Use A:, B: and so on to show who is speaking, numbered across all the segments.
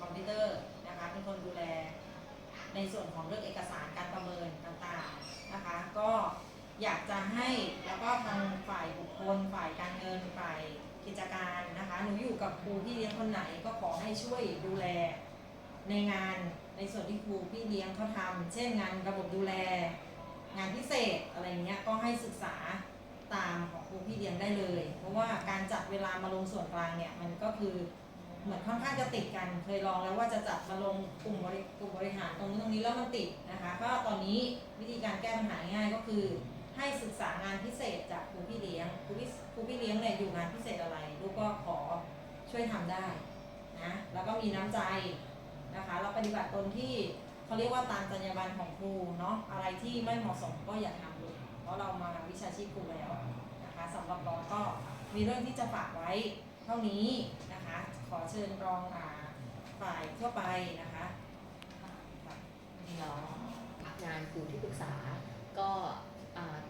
A: คอมพิวเตอร์นะคะเป็นคนดูแล ในส่วนของเรื่องเอกสารการประเมินต่างๆนะคะ ก็อยากจะให้แล้วก็ทางฝ่ายบุคคลฝ่ายการเงินฝ่ายกิจการนะคะหนูอยู่กับครูพี่เลี้ยงคนไหนก็ขอให้ช่วยดูแลในงานในส่วนที่ครูพี่เลี้ยงเขาทำเช่นงานระบบดูแล งานพิเศษอะไรเงี้ยก็ให้ศึกษาตามของครูพี่เลี้ยงได้เลย เพราะว่าการจัดเวลามาลงส่วนกลางเนี่ยมันก็คือ เหมือนค่อนข้างจะติดกันเคยลองแล้วว่าจะจัดมาลงกลุ่มบริกลุ่มบริหารตรงนี้นตรงนี้แล้วมันติดนะคะก็ตอนนี้วิธีการแก้ปัญหาง่ายก็คือ ให้ศึกษางานพิเศษจากครูพี่เลี้ยงครูพี่ครูพี่เลี้ยงเนี่ยอยู่งานพิเศษอะไรลูกก็ขอช่วยทำได้นะแล้วก็มีน้ำใจนะคะเราปฏิบัติตนที่เขาเรียกว่าตามจรรยาบรรณของครูเนาะอะไรที่ไม่เหมาะสมก็อย่าทำเลยเพราะเรามาวิชาชีพครูแล้วนะคะสำหรับเรองก็มีเรื่องที่จะฝากไว้เท่านี้ ขอเชิญรองอ่าฝ่ายทั่วไปนะคะ
B: น้องงานครูที่ปรึกษาก็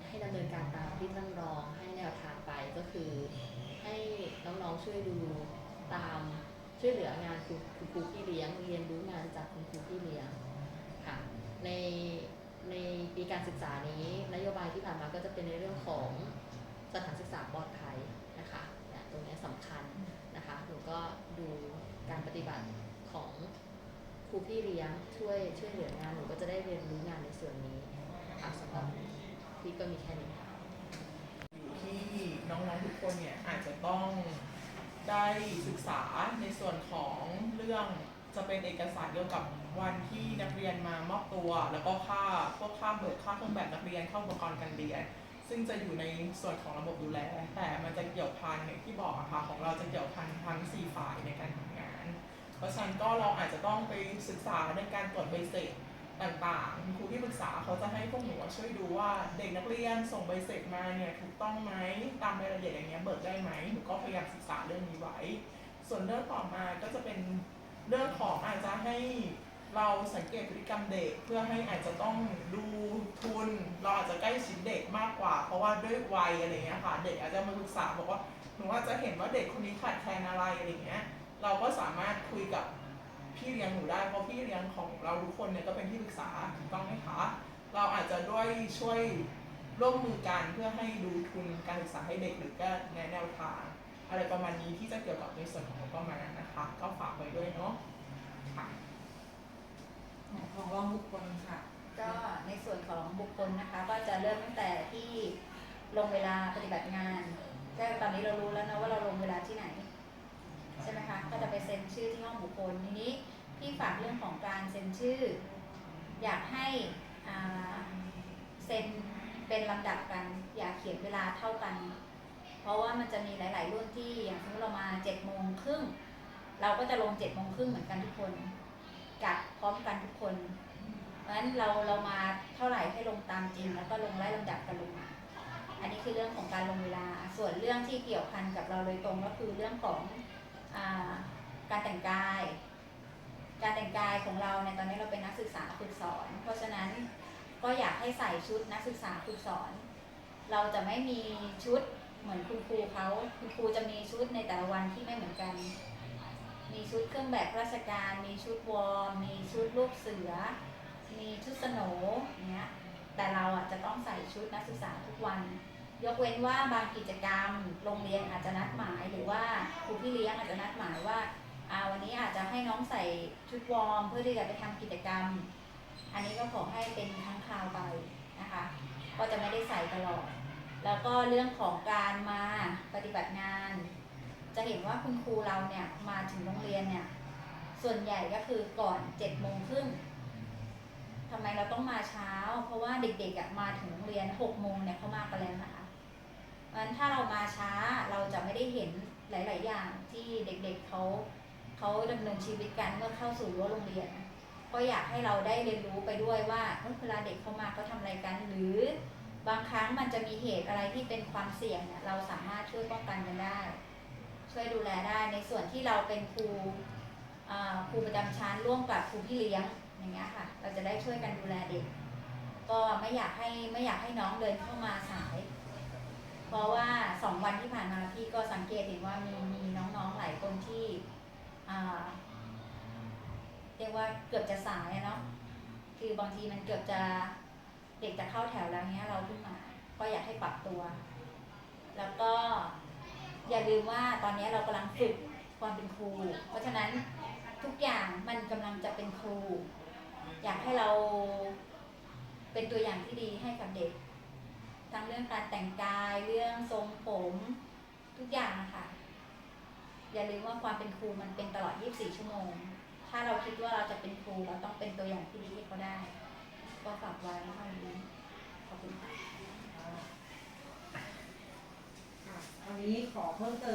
B: ให้ดำเนินการตามที่ท่านรองให้แนวทางไปก็คือ ให้น้องๆช่วยดูตามช่วยเหลืองานครูครูพี่เลี้ยงเรียนรู้งานจากคุณครูพี่เลี้ยงค่ะในในปีการศึกษานี้นโยบายที่ผ่านมาก็จะเป็นในเรื่องของสถานศึกษาปลอดภัยตรงเนี้ยสำคัญนะคะหนูก็ดูการปฏิ บัติของครูพี่เลี้ยงช่วยช่วยเหลืองานหนูก็จะได้เรียนรู้งานในส่วนนี้นะคะสำหรับพี่ก็มีแค่นี้ค่ะ
C: อยู่ที่น้องๆทุกคนเนี่ยอาจจะต้องได้ศึกษาในส่วนของเรื่องจะเป็นเอกสารเกี่ยวกับวันที่นักเรียนมามอบตัว แล้วก็ค่าพวกค่าเบิกค่าเครื่องแบบนักเรียนค่าอุปกรณ์การเรียน ซึ่งจะอยู่ในส่วนของระบบดูแล แต่มันจะเกี่ยวพันอย่างที่บอกอะค่ะของเราจะเกี่ยวพันทั้งสี่ฝ่ายในการทำ เพราะฉะนั้นก็เราอาจจะต้องไปศึกษาในการตรวจใบเสร็จต่างๆคุณครูที่ปรึกษาเขาจะให้พวกหนูช่วยดูว่าเด็กนักเรียนส่งใบเสร็จมาเนี่ยถูกต้องไหมตามรายละเอียดอย่างเงี้ยเบิกได้ไหมหนูก็พยายามศึกษาเรื่องนี้ไว้ ส่วนเรื่องต่อมาก็จะเป็นเรื่องของอาจจะให้เราสังเกตพฤติกรรมเด็กเพื่อให้อาจจะต้องดูทุน เราอาจจะใกล้ชิดเด็กมากกว่า เพราะว่าด้วยวัยอะไรเงี้ยค่ะ เด็กอาจจะมาปรึกษาบอกว่าหนูอาจจะเห็นว่าเด็กคนนี้ขาดแคลนอะไรอะไรเงี้ย เราก็สามารถคุยกับพี่เลี้ยงหนูได้เพราะพี่เลี้ยงของเราทุกคนเนี่ยก็เป็นที่ปรึกษาถูกต้องไหมคะ เราอาจจะด้วยช่วยร่วมมือกันเพื่อให้ดูทุนการศึกษาให้เด็กหรือก็แนะแนวทาง อะไรประมาณนี้ที่จะเกี่ยวกับในส่วนของงบประมาณนะคะ ก็ฝากไว้ด้วยเนาะค่ะ
A: ของรองบุคคลค่ะ
D: ก็ในส่วนของบุคคลนะคะ ก็จะเริ่มตั้งแต่ที่ลงเวลาปฏิบัติงานแค่ตอนนี้เรารู้แล้วนะว่าเราลงเวลาที่ไหน ใช่ไหมคะ ก็จะไปเซ็นชื่อที่ห้องบุคคลทีนี้พี่ฝากเรื่องของการเซ็นชื่อ อยากให้เซ็นเป็นลำดับกัน อย่าเขียนเวลาเท่ากัน เพราะว่ามันจะมีหลาย ๆ รุ่นที่อย่างสมมติเรามาเจ็ดโมงครึ่งเราก็จะลงเจ็ดโมงครึ่งเหมือนกันทุกคนกัดพร้อมกันทุกคน เพราะฉะนั้นเราเรามาเท่าไหร่ให้ลงตามจริง แล้วก็ลงไล่ลำดับกันลงมาอันนี้คือเรื่องของการลงเวลา ส่วนเรื่องที่เกี่ยวพันกับเราโดยตรงก็คือเรื่องของ การแต่งกาย การแต่งกายของเราในตอนนี้เราเป็นนักศึกษาฝึกสอน เพราะฉะนั้นก็อยากให้ใส่ชุดนักศึกษาฝึกสอน เราจะไม่มีชุดเหมือนคุณครูเขาคุณครูจะมีชุดในแต่ละวันที่ไม่เหมือนกัน มีชุดเครื่องแบบราชการ มีชุดวอร์มมีชุดลูกเสือ มีชุดสโนอย่างเงี้ยแต่เราอะจะต้องใส่ชุดนักศึกษาทุกวัน ยกเว้นว่าบางกิจกรรมโรงเรียนอาจจะนัดหมายหรือว่าครูพี่เลี้ยงอาจจะนัดหมายว่าอาวันนี้อาจจะให้น้องใส่ชุดวอร์มเพื่อที่จะไปทำกิจกรรม อันนี้ก็ขอให้เป็นครั้งคราวไปนะคะ ก็จะไม่ได้ใส่ตลอด แล้วก็เรื่องของการมาปฏิบัติงาน จะเห็นว่าคุณครูเราเนี่ยมาถึงโรงเรียนเนี่ยส่วนใหญ่ก็คือก่อนเจ็ดโมงครึ่งทำไมเราต้องมาเช้า เพราะว่าเด็กๆอะมาถึงโรงเรียนหกโมงเนี่ยเขามากันแล้วนะคะ ราะฉะนั้นถ้าเรามาช้าเราจะไม่ได้เห็นหลาย ๆ อย่างที่เด็ก ๆเขาเขาดำเนินชีวิตกันเมื่อเข้าสู่รั้วโรงเรียน ก็อยากให้เราได้เรียนรู้ไปด้วยว่าเวลาเด็กเขามาเขาทำอะไรกัน หรือบางครั้งมันจะมีเหตุอะไรที่เป็นความเสี่ยงเนี่ยเราสามารถช่วยป้องกันกันได้ ช่วยดูแลได้ในส่วนที่เราเป็นครูครูประจำชั้นร่วมกับครูพี่เลี้ยงอย่างเงี้ยค่ะ เราจะได้ช่วยกันดูแลเด็ก ก็ไม่อยากให้ไม่อยากให้น้องเดินเข้ามาสาย เพราะว่า สังเกตเห็นว่ามีมีน้องๆหลายคนที่เรียกว่าเกือบจะสายเนาะคือบางทีมันเกือบจะเด็กจะเข้าแถวแล้วเนี้ยเราขึ้นมา ก็อยากให้ปรับตัว แล้วก็อย่าลืมว่าตอนนี้เรากำลังฝึกความเป็นครู เพราะฉะนั้นทุกอย่างมันกำลังจะเป็นครู อยากให้เราเป็นตัวอย่างที่ดีให้กับเด็กทั้งเรื่องการแต่งกายเรื่องทรงผม ทุกอย่างนะคะอย่าลืมว่าความเป็นครูมันเป็นตลอด 24 ชั่วโมง ถ้าเราคิดว่าเราจะเป็นครูเราต้องเป็นตัวอย่างที่ดีให้เขาได้ ก็ฝากไว้เท่านี้ขอบคุณค่ะ
A: ค่ะอันนี้ขอเพิ่มเติม